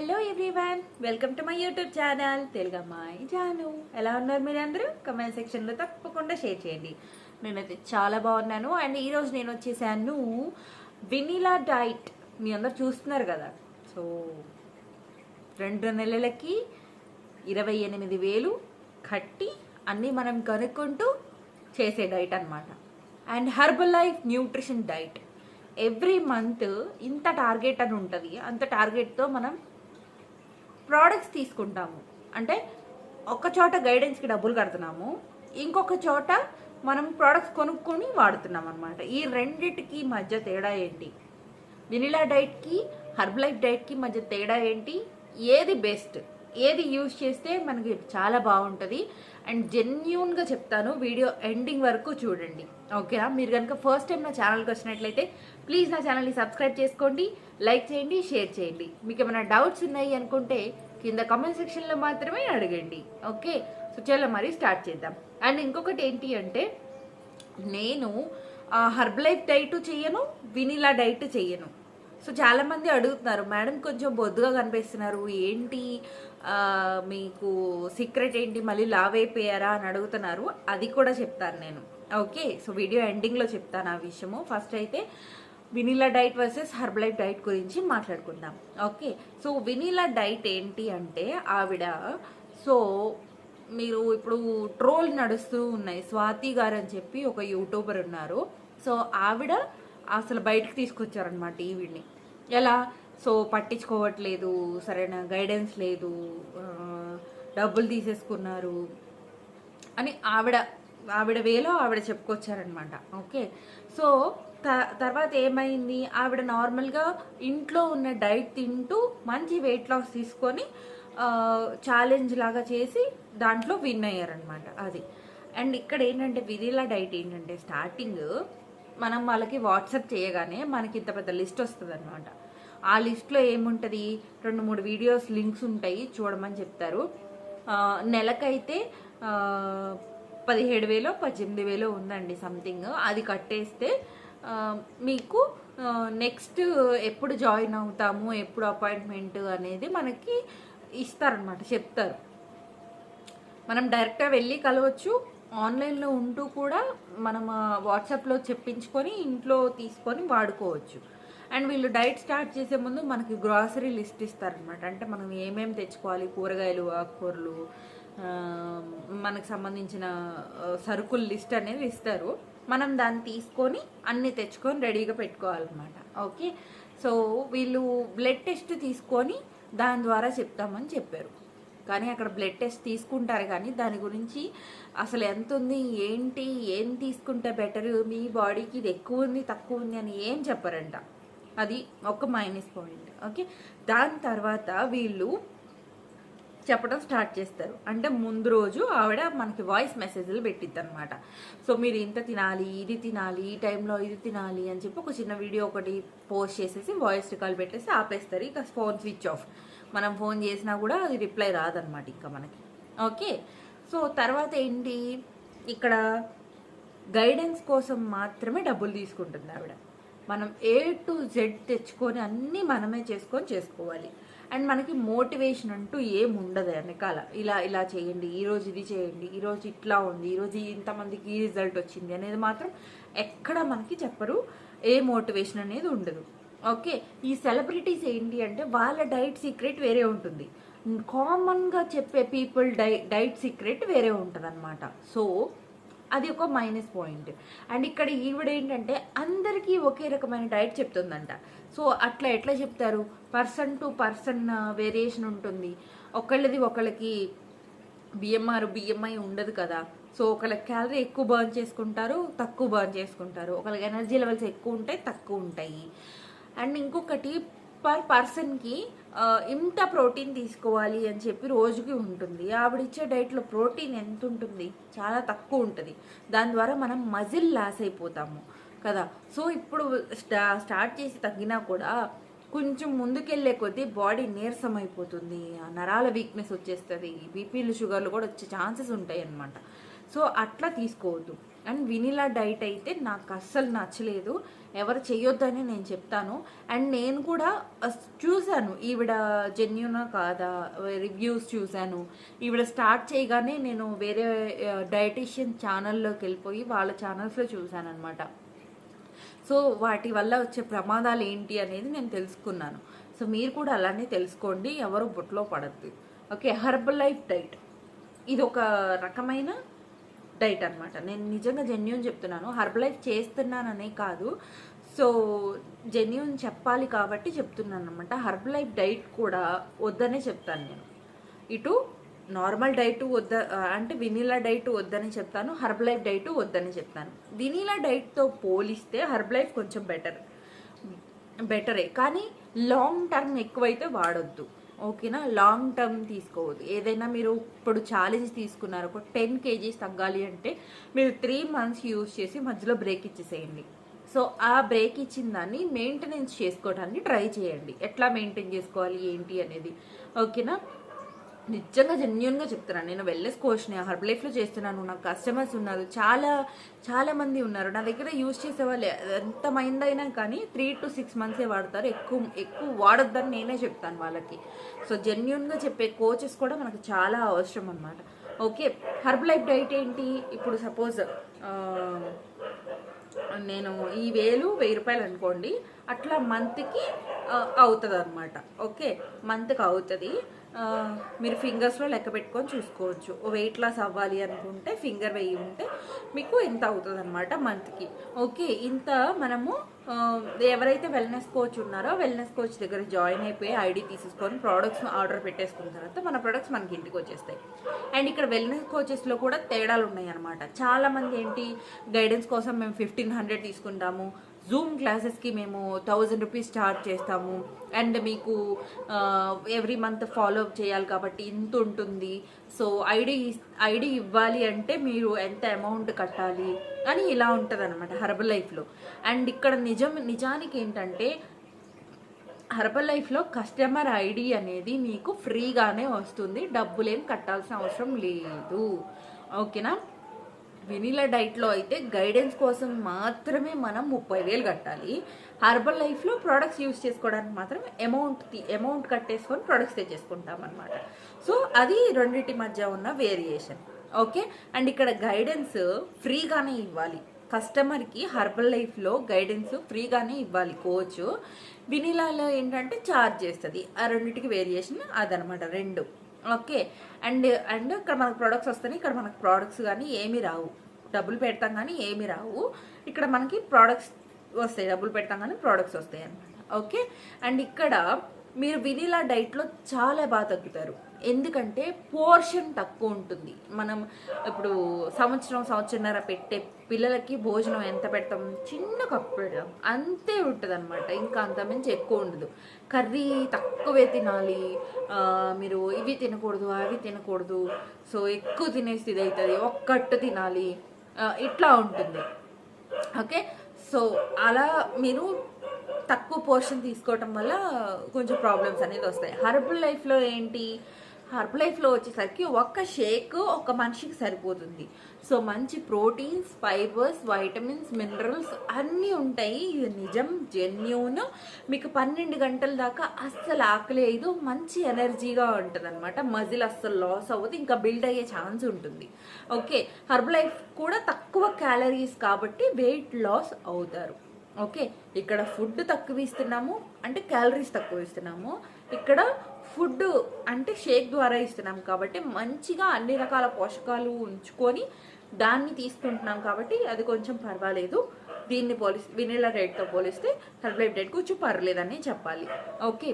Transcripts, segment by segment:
Hello everyone welcome to my YouTube channel Telugu అమ్మాయి జాను ఎలా ఉన్నారు మీరు అందరూ కమెంట్ సెక్షన్లో తప్పకుండా షేర్ చేయండి. నేనైతే చాలా బాగున్నాను. అండ్ ఈరోజు నేను వచ్చేసాను వెనీలా డైట్ మీ అందరు చూస్తున్నారు కదా? సో రెండు నెలలకి ఇరవై ఎనిమిది వేలు కట్టి అన్నీ మనం కనుక్కుంటూ చేసే డైట్ అన్నమాట. And Herbalife nutrition diet every month ఇంత టార్గెట్ అని ఉంటుంది. అంత టార్గెట్తో మనం ప్రోడక్ట్స్ తీసుకుంటాము. అంటే ఒక చోట గైడెన్స్కి డబ్బులు కడుతున్నాము. ఇంకొక చోట మనం ప్రోడక్ట్స్ కొనుక్కొని వాడుతున్నాం అనమాట ఈ రెండిటికి మధ్య తేడా ఏంటి? వెనిలా డైట్కి హర్బ్ లైఫ్ డైట్కి మధ్య తేడా ఏంటి? ఏది బెస్ట్ ఏది యూజ్ చేస్తే మనకి చాలా బాగుంటుంది? అండ్ జెన్యున్గా చెప్తాను వీడియో ఎండింగ్ వరకు చూడండి. ఓకేనా మీరు కనుక ఫస్ట్ టైం నా ఛానల్కి వచ్చినట్లయితే ప్లీజ్ నా ఛానల్ని సబ్స్క్రైబ్ చేసుకోండి లైక్ చేయండి షేర్ చేయండి. మీకు ఏమైనా డౌట్స్ ఉన్నాయి అనుకుంటే కింద కమెంట్ సెక్షన్లో మాత్రమే అడగండి. ఓకే సో చాలా మరి స్టార్ట్ చేద్దాం. అండ్ ఇంకొకటి ఏంటి అంటే నేను హర్బలైఫ్ డైట్ చేయను వినిలా డైట్ చేయను సో చాలామంది అడుగుతున్నారు మేడం కొంచెం బొద్దుగా కనిపిస్తున్నారు. ఏంటి మీకు సీక్రెట్ ఏంటి? మళ్ళీ లావ్ అయిపోయారా? అని అడుగుతున్నారు. అది కూడా చెప్తాను నేను. ఓకే సో వీడియో ఎండింగ్లో చెప్తాను ఆ విషయము. ఫస్ట్ అయితే vanilla diet versus Herbalife diet గురించి మాట్లాడుకుందాం. ఓకే సో వినిలా డైట్ ఏంటి అంటే ఆవిడ సో మీరు ఇప్పుడు ట్రోల్ నడుస్తూ ఉన్నాయి. స్వాతి గారు అని చెప్పి ఒక యూట్యూబర్ ఉన్నారు. సో ఆవిడ అసలు బయటకు తీసుకొచ్చారనమాట ఈవిడ్ని. ఎలా? సో పట్టించుకోవట్లేదు సరైన గైడెన్స్ లేదు డబ్బులు తీసేసుకున్నారు అని ఆవిడ ఆవిడ వేలో ఆవిడ చెప్పుకొచ్చారనమాట ఓకే సో తర్వాత ఏమైంది? ఆవిడ నార్మల్గా ఇంట్లో ఉన్న డైట్ తింటూ మంచి వెయిట్ లాస్ తీసుకొని ఛాలెంజ్ లాగా చేసి దాంట్లో విన్ అయ్యారనమాట అది. అండ్ ఇక్కడ ఏంటంటే విధిలా డైట్ ఏంటంటే స్టార్టింగ్ మనం వాళ్ళకి వాట్సాప్ చేయగానే మనకి ఇంత పెద్ద లిస్ట్ వస్తుంది అనమాట ఆ లిస్ట్లో ఏముంటుంది? రెండు మూడు వీడియోస్ లింక్స్ ఉంటాయి చూడమని చెప్తారు. నెలకైతే పదిహేడు వేలో పద్దెనిమిది వేలో ఉందండి సంథింగ్ అది కట్టేస్తే మీకు నెక్స్ట్ ఎప్పుడు జాయిన్ అవుతాము ఎప్పుడు అపాయింట్మెంట్ అనేది మనకి ఇస్తారనమాట చెప్తారు. మనం డైరెక్ట్గా వెళ్ళి కలవచ్చు. ఆన్లైన్లో ఉంటూ కూడా మనం వాట్సాప్లో చెప్పించుకొని ఇంట్లో తీసుకొని వాడుకోవచ్చు. అండ్ వీళ్ళు డైట్ స్టార్ట్ చేసే ముందు మనకి గ్రాసరీ లిస్ట్ ఇస్తారనమాట అంటే మనం ఏమేమి తెచ్చుకోవాలి? కూరగాయలు ఆకుకూరలు మనకు సంబంధించిన సరుకుల లిస్ట్ అనేది ఇస్తారు. మనం దాన్ని తీసుకొని అన్ని తెచ్చుకొని రెడీగా పెట్టుకోవాలన్నమాట. ఓకే? సో వీళ్ళు బ్లడ్ టెస్ట్ తీసుకొని దాని ద్వారా చెప్తామని చెప్పారు. కానీ అక్కడ బ్లడ్ టెస్ట్ తీసుకుంటారు కానీ దాని గురించి అసలు ఎంత ఉంది ఏంటి ఏం తీసుకుంటే బెటర్ మీ బాడీకి ఇది ఎక్కువ ఉంది తక్కువ ఉంది అని ఏం చెప్పారంట. అది ఒక మైనస్ పాయింట్. ఓకే? దాని తర్వాత వీళ్ళు చెప్పడం స్టార్ట్ చేస్తారు. అంటే ముందు రోజు ఆవిడ మనకి వాయిస్ మెసేజ్లు పెట్టిద్ది అనమాట సో మీరు ఇంత తినాలి ఇది తినాలి ఈ టైంలో ఇది తినాలి అని చెప్పి ఒక చిన్న వీడియో ఒకటి పోస్ట్ చేసేసి వాయిస్ రికాల్ పెట్టేసి ఆపేస్తారు. ఇక ఫోన్ స్విచ్ ఆఫ్ మనం ఫోన్ చేసినా కూడా అది రిప్లై రాదనమాట ఇంకా మనకి. ఓకే సో తర్వాత ఏంటి? ఇక్కడ గైడెన్స్ కోసం మాత్రమే డబ్బులు తీసుకుంటుంది ఆవిడ. మనం ఏ టు జెడ్ తెచ్చుకొని అన్నీ మనమే చేసుకొని చేసుకోవాలి. అండ్ మనకి మోటివేషన్ అంటూ ఏం ఉండదు వెనకాల. ఇలా ఇలా చేయండి ఈరోజు ఇది చేయండి ఈరోజు ఇట్లా ఉంది ఈరోజు ఇంతమందికి ఈ రిజల్ట్ వచ్చింది అనేది మాత్రం ఎక్కడ మనకి చెప్పరు. ఏ మోటివేషన్ అనేది ఉండదు. ఓకే? ఈ సెలబ్రిటీస్ ఏంటి అంటే వాళ్ళ డైట్ సీక్రెట్ వేరే ఉంటుంది. కామన్గా చెప్పే పీపుల్ డై డైట్ సీక్రెట్ వేరే ఉంటుంది అనమాట సో అది ఒక మైనస్ పాయింట్ అండ్ ఇక్కడ ఈవిడ ఏంటంటే అందరికీ ఒకే రకమైన డైట్ చెప్తుందంట. సో అట్లా ఎట్లా చెప్తారు? పర్సన్ టు పర్సన్ వేరియేషన్ ఉంటుంది. ఒకళ్ళది ఒకళ్ళకి బిఎంఆర్ బిఎంఐ ఉండదు కదా. సో ఒకళ్ళకి క్యాలరీ ఎక్కువ బర్న్ చేసుకుంటారు తక్కువ బర్న్ చేసుకుంటారు. ఒకళ్ళకి ఎనర్జీ లెవెల్స్ ఎక్కువ ఉంటాయి తక్కువ ఉంటాయి. అండ్ ఇంకొకటి పర్ పర్సన్కి ఇంత ప్రోటీన్ తీసుకోవాలి అని చెప్పి రోజుకి ఉంటుంది. ఆవిడ ఇచ్చే డైట్లో ప్రోటీన్ ఎంత ఉంటుంది చాలా తక్కువ ఉంటుంది. దాని ద్వారా మనం మజిల్ లాస్ అయిపోతాము కదా? సో ఇప్పుడు స్టా స్టార్ట్ చేసి తగ్గినా కూడా కొంచెం ముందుకెళ్ళే కొద్దీ బాడీ నీరసం అయిపోతుంది. ఆ నరాల వీక్నెస్ వచ్చేస్తుంది. బీపీలు షుగర్లు కూడా వచ్చే ఛాన్సెస్ ఉంటాయి అన్నమాట సో అట్లా తీసుకోవద్దు. అండ్ వినిలా డైట్ అయితే నాకు అస్సలు నచ్చలేదు. ఎవరు చేయొద్దని నేను చెప్తాను. అండ్ నేను కూడా అస్- చూశాను. ఈవిడ జెన్యునా కాదా? రివ్యూస్ చూశాను. ఈవిడ స్టార్ట్ చేయగానే నేను వేరే డైటీషియన్ ఛానల్లోకి వెళ్ళిపోయి వాళ్ళ ఛానల్స్లో చూశాను అనమాట సో వాటి వల్ల వచ్చే ప్రమాదాలు ఏంటి అనేది నేను తెలుసుకున్నాను. సో మీరు కూడా అలానే తెలుసుకోండి. ఎవరు బుట్లో పడద్దు. Okay Herbalife diet. ఇది ఒక రకమైన డైట్ అనమాట నేను నిజంగా జెన్యున్ చెప్తున్నాను. హర్బలైఫ్ లైఫ్ చేస్తున్నాననే కాదు. సో జెన్యున్ చెప్పాలి కాబట్టి చెప్తున్నాను అనమాట హర్బలైఫ్ లైఫ్ డైట్ కూడా వద్దనే చెప్తాను నేను. ఇటు నార్మల్ డైట్ వద్ద అంటే వినీలా డైట్ వద్దని చెప్తాను. హర్బలైఫ్ లైఫ్ డైట్ వద్దని చెప్తాను. వినిలా డైట్తో పోలిస్తే హర్బలైఫ్ లైఫ్ కొంచెం బెటర్ బెటరే. కానీ లాంగ్ టర్మ్ ఎక్కువైతే వాడొద్దు. ఓకేనా? లాంగ్ టర్మ్ తీసుకోవద్దు. ఏదైనా మీరు ఇప్పుడు ఛాలెంజ్ తీసుకున్నారు ఒక టెన్ కేజీస్ తగ్గాలి అంటే మీరు త్రీ మంత్స్ యూజ్ చేసి మధ్యలో బ్రేక్ ఇచ్చేసేయండి. సో ఆ బ్రేక్ ఇచ్చిన దాన్ని మెయింటెనెన్స్ చేసుకోవడానికి ట్రై చేయండి. ఎట్లా మెయింటైన్ చేసుకోవాలి ఏంటి అనేది. ఓకేనా? నిజంగా జెన్యున్గా చెప్తున్నాను నేను వెల్నెస్ కోచ్ని హర్బ్ లైఫ్లో చేస్తున్నాను నాకు కస్టమర్స్ ఉన్నారు చాలా చాలా మంది ఉన్నారు. నా దగ్గర యూజ్ చేసే వాళ్ళు ఎంత మైండ్ అయినా కానీ త్రీ టు సిక్స్ మంత్సే వాడతారు. ఎక్కువ ఎక్కువ వాడొద్దని నేనే చెప్తాను వాళ్ళకి. సో జెన్యున్గా చెప్పే కోచెస్ కూడా మనకు చాలా అవసరం అనమాట ఓకే హర్బ్ లైఫ్ డైట్ ఏంటి? ఇప్పుడు సపోజ్ నేను ఈ వేలు వెయ్యి రూపాయలు అనుకోండి అట్లా మంత్కి అవుతుంది అనమాట ఓకే మంత్కి అవుతుంది. మీరు ఫింగర్స్లో లెక్క పెట్టుకొని చూసుకోవచ్చు. వెయిట్ లాస్ అవ్వాలి అనుకుంటే ఫింగర్ వెయ్యి ఉంటే మీకు ఇంత అవుతుంది అనమాట మంత్కి ఓకే ఇంత మనము ఎవరైతే వెల్నెస్ కోచ్ ఉన్నారో వెల్నెస్ కోచ్ దగ్గర జాయిన్ అయిపోయి ఐడి తీసేసుకొని ప్రోడక్ట్స్ ఆర్డర్ పెట్టేసుకున్న తర్వాత మన ప్రోడక్ట్స్ మనకి ఇంటికి వచ్చేస్తాయి. అండ్ ఇక్కడ వెల్నెస్ కోచెస్లో కూడా తేడాలు ఉన్నాయి అనమాట చాలామంది ఏంటి గైడెన్స్ కోసం మేము ఫిఫ్టీన్ హండ్రెడ్ తీసుకుంటాము. జూమ్ క్లాసెస్కి మేము థౌజండ్ రూపీస్ ఛార్జ్ చేస్తాము. అండ్ మీకు ఎవ్రీ మంత్ ఫాలో అప్ చేయాలి కాబట్టి ఇంత ఉంటుంది. సో ఐడి ఐడి ఇవ్వాలి అంటే మీరు ఎంత అమౌంట్ కట్టాలి అని ఇలా ఉంటుంది అనమాట హర్బల్ లైఫ్లో అండ్ ఇక్కడ నిజం నిజానికి ఏంటంటే హర్బల్ లైఫ్లో కస్టమర్ ఐడి అనేది మీకు ఫ్రీగానే వస్తుంది. డబ్బులేం కట్టాల్సిన అవసరం లేదు. ఓకేనా వెనీలా డైట్లో అయితే గైడెన్స్ కోసం మాత్రమే మనం ముప్పై వేలు కట్టాలి. హర్బల్ లైఫ్లో ప్రోడక్ట్స్ యూస్ చేసుకోవడానికి మాత్రం అమౌంట్ అమౌంట్ కట్టేసుకొని ప్రోడక్ట్స్ తెచ్చేసుకుంటాం అనమాట సో అది రెండింటి మధ్య ఉన్న వేరియేషన్. ఓకే? అండ్ ఇక్కడ గైడెన్స్ ఫ్రీగానే ఇవ్వాలి. కస్టమర్కి హర్బల్ లైఫ్లో గైడెన్స్ ఫ్రీగానే ఇవ్వాలి కోచ్. వినిలాలో ఏంటంటే ఛార్జ్ చేస్తుంది. ఆ రెండింటికి వేరియేషన్ అదనమాట రెండు. ఓకే. అండ్ అండ్ ఇక్కడ మనకు ప్రొడక్ట్స్ వస్తాయి ఇక్కడ మనకు ప్రోడక్ట్స్ కానీ ఏమీ రావు. డబ్బులు పెడతాం కానీ ఏమీ రావు. ఇక్కడ మనకి ప్రోడక్ట్స్ వస్తాయి. డబ్బులు పెడతాం కానీ ప్రోడక్ట్స్ వస్తాయి అనమాట ఓకే. అండ్ ఇక్కడ మీరు వినిలా డైట్లో చాలా బాగా తగ్గుతారు. ఎందుకంటే పోర్షన్ తక్కువ ఉంటుంది. మనం ఇప్పుడు సంవత్సరం సంవత్సరంన్నర పెట్టే పిల్లలకి భోజనం ఎంత పెడతాం? చిన్న కప్పు పెడతాం. అంతే ఉంటుంది అనమాట ఇంకా అంతమించి ఎక్కువ ఉండదు. కర్రీ తక్కువే తినాలి. మీరు ఇవి తినకూడదు అవి తినకూడదు. సో ఎక్కువ తినేసి ఇది అవుతుంది ఒక్కట్టు తినాలి. ఇట్లా ఉంటుంది. ఓకే? సో అలా మీరు తక్కువ పోర్షన్ తీసుకోవటం వల్ల కొంచెం ప్రాబ్లమ్స్ అనేది వస్తాయి హర్బల్ లైఫ్లో ఏంటి? హర్బ్ లైఫ్లో వచ్చేసరికి ఒక్క షేక్ ఒక మనిషికి సరిపోతుంది. సో మంచి ప్రోటీన్స్ ఫైబర్స్ వైటమిన్స్ మినరల్స్ అన్నీ ఉంటాయి. ఇది నిజం జెన్యూన్. మీకు పన్నెండు గంటల దాకా అస్సలు ఆకలేదు మంచి ఎనర్జీగా ఉంటుంది అనమాట మజిల్ అస్సలు లాస్ అవ్వదు. ఇంకా బిల్డ్ అయ్యే ఛాన్స్ ఉంటుంది. ఓకే హర్బ్ లైఫ్ కూడా తక్కువ క్యాలరీస్ కాబట్టి వెయిట్ లాస్ అవుతారు. ఓకే ఇక్కడ ఫుడ్ తక్కువ ఇస్తున్నాము. అంటే క్యాలరీస్ తక్కువ ఇస్తున్నాము. ఇక్కడ ఫుడ్ అంటే షేక్ ద్వారా ఇస్తున్నాం కాబట్టి మంచిగా అన్ని రకాల పోషకాలు ఉంచుకొని దాన్ని తీసుకుంటున్నాం కాబట్టి అది కొంచెం పర్వాలేదు. దీన్ని పోలిస్తే వెనీలా రేట్తో పోలిస్తే హెర్బలైఫ్ రేట్ కొంచెం పర్లేదని చెప్పాలి. ఓకే.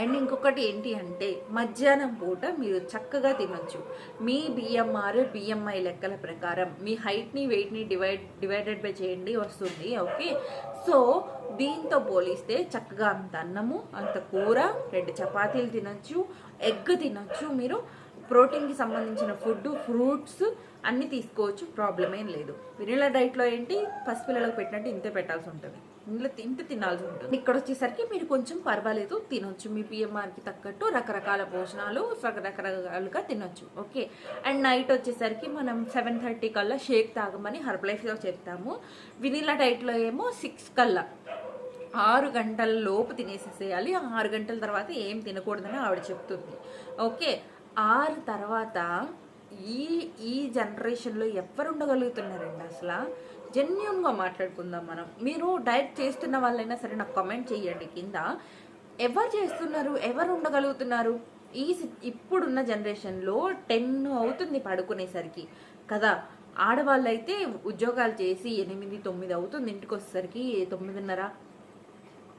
అండ్ ఇంకొకటి ఏంటి అంటే మధ్యాహ్నం పూట మీరు చక్కగా తినొచ్చు. మీ బిఎంఆర్ బిఎంఐ లెక్కల ప్రకారం మీ హైట్ని వెయిట్ని డివైడ్ డివైడెడ్ బై చేయండి వస్తుంది ఓకే సో దీంతో పోలిస్తే చక్కగా అంత అన్నము అంత కూర రెండు చపాతీలు తినొచ్చు ఎగ్ తినొచ్చు మీరు. ప్రోటీన్కి సంబంధించిన ఫుడ్ ఫ్రూట్స్ అన్నీ తీసుకోవచ్చు ప్రాబ్లం ఏం లేదు. వినిలా డైట్లో ఏంటి? పసిపిల్లలకు పెట్టినట్టు ఇంతే పెట్టాల్సి ఉంటుంది. ఇంట్లో ఇంత తినాల్సి ఉంటుంది. ఇక్కడ వచ్చేసరికి మీరు కొంచెం పర్వాలేదు తినొచ్చు. మీ పిఎంఆర్కి తగ్గట్టు రకరకాల భోజనాలు రకరకాలుగా తినొచ్చు. ఓకే? అండ్ నైట్ వచ్చేసరికి మనం సెవెన్ థర్టీ కల్లా షేక్ తాగమని హర్బలైఫ్లో చెప్తాము. వినిలా డైట్లో ఏమో సిక్స్ కల్లా. ఆరు గంటల లోపు తినేసేసేయాలి. ఆరు గంటల తర్వాత ఏం తినకూడదని ఆవిడ చెప్తుంది. ఓకే? ఆరు తర్వాత ఈ ఈ జనరేషన్లో ఎవరు ఉండగలుగుతున్నారండి అసలు? జెన్యున్గా మాట్లాడుకుందాం మనం. మీరు డైట్ చేస్తున్న వాళ్ళైనా సరే నాకు కమెంట్ చేయండి కింద. ఎవరు చేస్తున్నారు? ఎవరు ఉండగలుగుతున్నారు? ఈ సి- ఇప్పుడున్న జనరేషన్లో టెన్ అవుతుంది పడుకునేసరికి. కదా? ఆడవాళ్ళైతే ఉద్యోగాలు చేసి ఎనిమిది తొమ్మిది అవుతుంది ఇంటికి వచ్చేసరికి తొమ్మిదిన్నర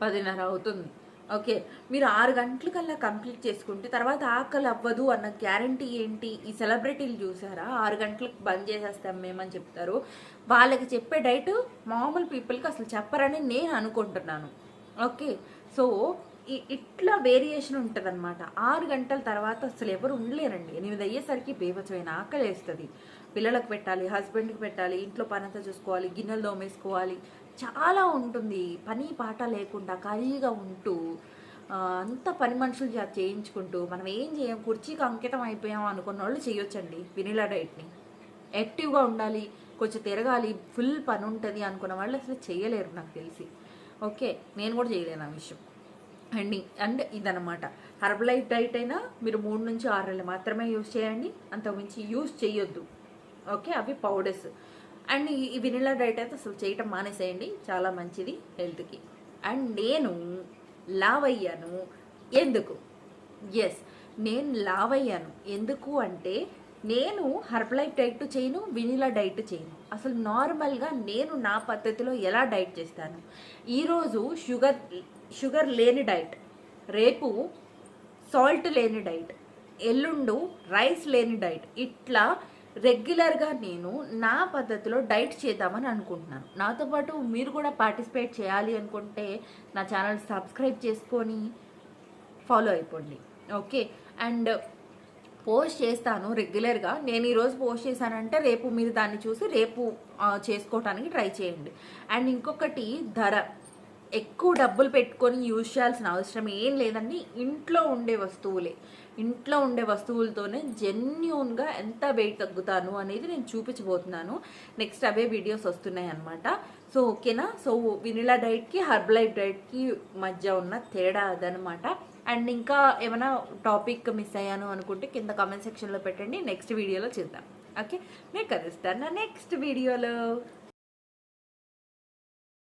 పదిన్నర అవుతుంది. ఓకే. మీరు ఆరు గంటలకల్లా కంప్లీట్ చేసుకుంటే తర్వాత ఆకలి అవ్వదు అన్న గ్యారంటీ ఏంటి? ఈ సెలబ్రిటీలు చూసారా? ఆరు గంటలకు బంద్ చేసేస్తాం మేమని చెప్తారు. వాళ్ళకి చెప్పే డైట్ మామూలు పీపుల్కి అసలు చెప్పరని నేను అనుకుంటున్నాను. ఓకే. సో ఇట్లా వేరియేషన్ ఉంటుంది అనమాట ఆరు గంటల తర్వాత అసలు ఎవరు ఉండలేరండి. ఎనిమిది అయ్యేసరికి బీభత్సమైన ఆకలి వేస్తుంది. పిల్లలకు పెట్టాలి హస్బెండ్కి పెట్టాలి ఇంట్లో పనంతా చూసుకోవాలి గిన్నెలు దోమేసుకోవాలి చాలా ఉంటుంది. పని పాట లేకుండా ఖాళీగా ఉంటూ అంత పని మనుషులు చేయించుకుంటూ మనం ఏం చేయం కుర్చీకి అంకితం అయిపోయాం అనుకున్న వాళ్ళు చేయొచ్చండి వినిలా డైట్ని. యాక్టివ్గా ఉండాలి కొంచెం తిరగాలి ఫుల్ పని ఉంటుంది అనుకున్న వాళ్ళు అసలు చేయలేరు నాకు తెలిసి. ఓకే నేను కూడా చేయలేను ఆ విషయం. అండ్ అండ్ ఇదనమాట హర్బలైట్ డైట్ అయినా మీరు మూడు నుంచి ఆరు నెలలు మాత్రమే యూస్ చేయండి అంతకుమించి యూస్ చేయొద్దు ఓకే అవి పౌడర్స్. అండ్ ఈ- వెనిలా వినిలా డైట్ అయితే అసలు చేయటం మానేసేయండి. చాలా మంచిది హెల్త్కి. అండ్ నేను లావ్ అయ్యాను ఎందుకు? ఎస్ నేను లావ్ అయ్యాను ఎందుకు అంటే నేను హర్బలైఫ్ డైట్ చేయను వినిలా డైట్ చేయను. అసలు నార్మల్గా నేను నా పద్ధతిలో ఎలా డైట్ చేస్తాను? ఈరోజు షుగర్ షుగర్ లేని డైట్ రేపు సాల్ట్ లేని డైట్ ఎల్లుండు రైస్ లేని డైట్ ఇట్లా రెగ్యులర్గా నేను నా పద్ధతిలో డైట్ చేద్దామని అనుకుంటున్నాను. నాతో పాటు మీరు కూడా పార్టిసిపేట్ చేయాలి అనుకుంటే నా ఛానల్ సబ్స్క్రైబ్ చేసుకొని ఫాలో అయిపోండి. ఓకే? అండ్ పోస్ట్ చేస్తాను రెగ్యులర్గా. నేను ఈరోజు పోస్ట్ చేశానంటే రేపు మీరు దాన్ని చూసి రేపు చేసుకోవటానికి ట్రై చేయండి. అండ్ ఇంకొకటి ధర. ఎక్కువ డబ్బులు పెట్టుకొని యూజ్ చేయాల్సిన అవసరం ఏం లేదండి. ఇంట్లో ఉండే వస్తువులే. ఇంట్లో ఉండే వస్తువులతోనే జెన్యున్గా ఎంత వెయిట్ తగ్గుతాను అనేది నేను చూపించబోతున్నాను. నెక్స్ట్ అవే వీడియోస్ వస్తున్నాయి అనమాట సో ఓకేనా సో వినిలా డైట్కి హర్బలైట్ డైట్కి మధ్య ఉన్న తేడా అదనమాట అండ్ ఇంకా ఏమైనా టాపిక్ మిస్ అయ్యాను అనుకుంటే కింద కామెంట్ సెక్షన్లో పెట్టండి. నెక్స్ట్ వీడియోలో చూద్దాం. ఓకే మీకు కలుస్తాను నెక్స్ట్ వీడియోలో